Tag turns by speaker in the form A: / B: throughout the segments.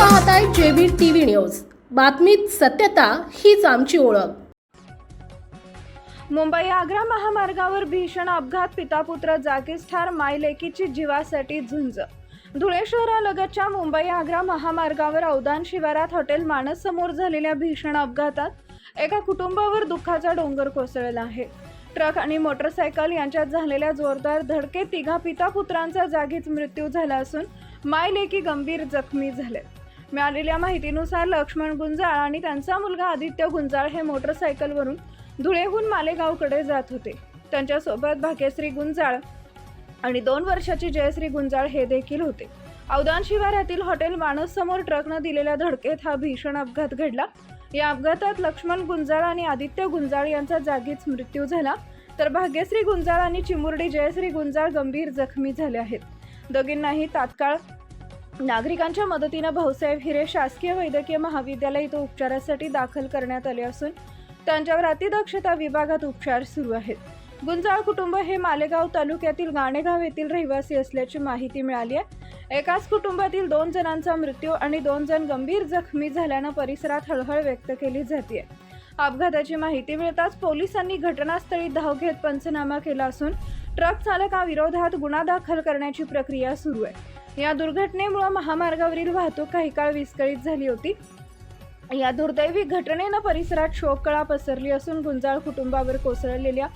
A: पाहताय JB TV news. बातमीत सत्यता हीच आमची ओळख.
B: मुंबई आग्रा महामार्गावर भीषण अपघात पिता पुत्र जागीच ठार मायलेकीची जीवासाठी झुंज. धुळे शहरालगतच्या मुंबई आग्रा महामार्गावर अवदान शिवारात हॉटेल मानस समोर झालेल्या भीषण अपघातात एका कुटुंबावर दुःखाचा डोंगर कोसळला आहे. ट्रक आणि मोटरसायकल यांच्यात झालेल्या जोरदार धडकेत तिघा पिता पुत्रांचा जागीच मृत्यू झाला असून मायलेकी गंभीर जखमी झाले. मिळालेल्या माहितीनुसार लक्ष्मण गुंजाळ आणि त्यांचा मुलगा आदित्य गुंजाळ हे मोटरसायकलवरून धुळेहून मालेगावकडे जात होते. त्यांच्यासोबत भाग्यश्री गुंजाळ आणि दोन वर्षाची जयश्री गुंजाळ हे देखील होते. अवदान शिवारातील हॉटेल मानस समोर ट्रकनं दिलेल्या धडकेत हा भीषण अपघात घडला. या अपघातात लक्ष्मण गुंजाळ आणि आदित्य गुंजाळ यांचा जागीच मृत्यू झाला. तर भाग्यश्री गुंजाळ आणि चिमुरडी जयश्री गुंजाळ गंभीर जखमी झाले आहेत. दोघींनाही तात्काळ नागरिकांच्या मदतीनं भाऊसाहेब हिरे शासकीय वैद्यकीय महाविद्यालय इथं उपचारासाठी दाखल करण्यात आले असून त्यांच्यावर अतिदक्षता विभागात उपचार सुरू आहेत. गुंजाळ कुटुंब हे मालेगाव तालुक्यातील गाणेगाव येथील रहिवासी असल्याची माहिती मिळाली आहे. एकाच कुटुंबातील दोन जणांचा मृत्यू आणि दोन जण गंभीर जखमी झाल्यानं परिसरात हळहळ व्यक्त केली जाते अपघाताची माहिती मिळताच पोलिसांनी घटनास्थळी धाव घेत पंचनामा केला असून ट्रक चालकाविरोधात गुन्हा दाखल करण्याची प्रक्रिया सुरू आहे. या दुर्घटनेमुळे महामार्गावरील वाहतूक काही काळ विस्कळीत झाली होती. या दुर्दैवी घटनेनं परिसरात शोककळा पसरली असून गुंजाळ कुटुंबावर कोसळलेल्या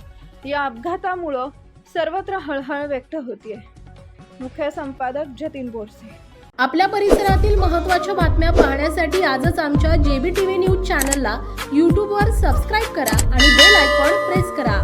B: या अपघातामुळं सर्वत्र हळहळ व्यक्त होतीये. मुख्य संपादक जतीन बोरसे.
A: आपल्या परिसरातील महत्त्वाच्या बातम्या पाहण्यासाठी आजच आमच्या जेबी टीव्ही न्यूज चॅनलला यूट्यूबवर सबस्क्राईब करा आणि बेल आयकॉन प्रेस करा.